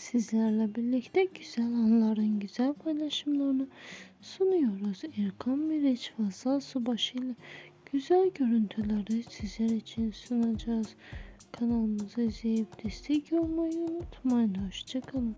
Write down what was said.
Sizlerle birlikte güzel anların güzel paylaşımlarını sunuyoruz. Erkan Meriç Fasal Subaşı ile güzel görüntüleri sizler için sunacağız. Kanalımızı izleyip destek olmayı unutmayın. Hoşçakalın.